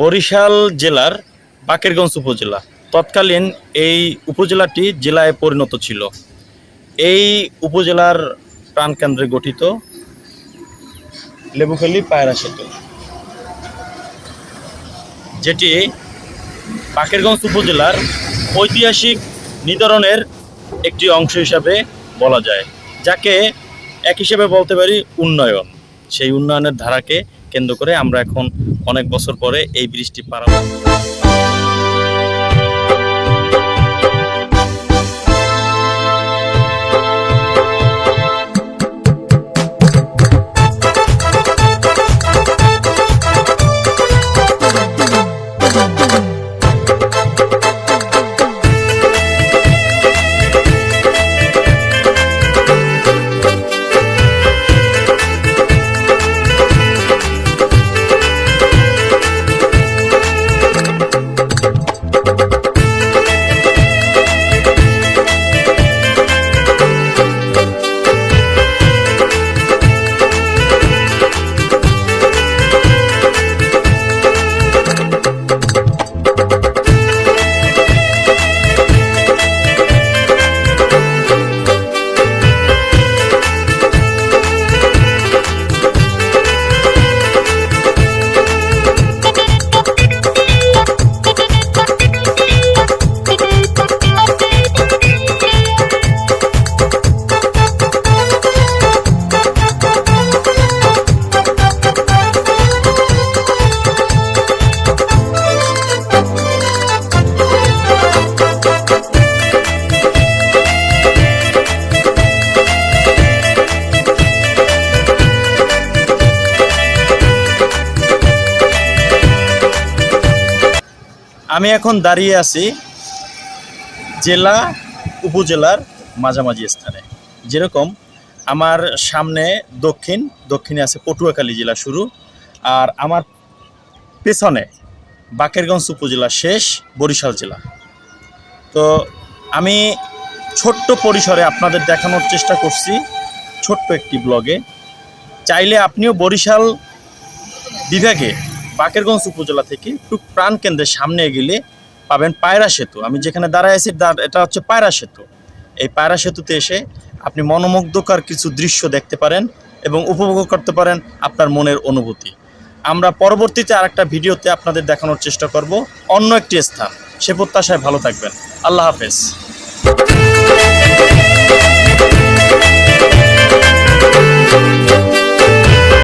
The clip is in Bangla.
বরিশাল জেলার বাকেরগঞ্জ উপজেলা। তৎকালীন এই উপজেলাটি জেলায় পরিণত ছিল। এই উপজেলার প্রাণকেন্দ্রে গঠিত লেবুখালী পায়রা সেতু। যেটি বাকেরগঞ্জ উপজেলার ঐতিহাসিক নিদরণের একটি অংশ হিসাবে বলা যায়, যাকে এক হিসেবে বলতে পারি উন্নয়ন। সেই উন্নয়নের ধারাকে কেন্দ্র করে আমরা এখন অনেক বছর পরে এই বৃষ্টি পার আমি এখন দাঁড়িয়ে আছি জেলা উপজেলার মাঝামাঝি স্থানে। যেরকম আমার সামনে দক্ষিণ, দক্ষিণে আছে পটুয়াখালী জেলা শুরু, আর আমার পেছনে বাকেরগঞ্জ উপজেলা শেষ, বরিশাল জেলা। তো আমি ছোট্ট পরিসরে আপনাদের দেখানোর চেষ্টা করছি ছোট্ট একটি ব্লগে। চাইলে আপনিও বরিশাল বিভাগে বাকেরগঞ্জ উপজেলা থেকে একটু প্রাণ কেন্দ্রের সামনে গেলে পাবেন পায়রা সেতু। আমি যেখানে দাঁড়ায় আছি এটা হচ্ছে পায়রা সেতু। এই পায়রা সেতুতে এসে আপনি মনোমুগ্ধকর কিছু দৃশ্য দেখতে পারেন এবং উপভোগ করতে পারেন আপনার মনের অনুভূতি। আমরা পরবর্তীতে আরেকটা ভিডিওতে আপনাদের দেখানোর চেষ্টা করব অন্য একটি স্থান। সে প্রত্যাশায় ভালো থাকবেন। আল্লাহ হাফেজ।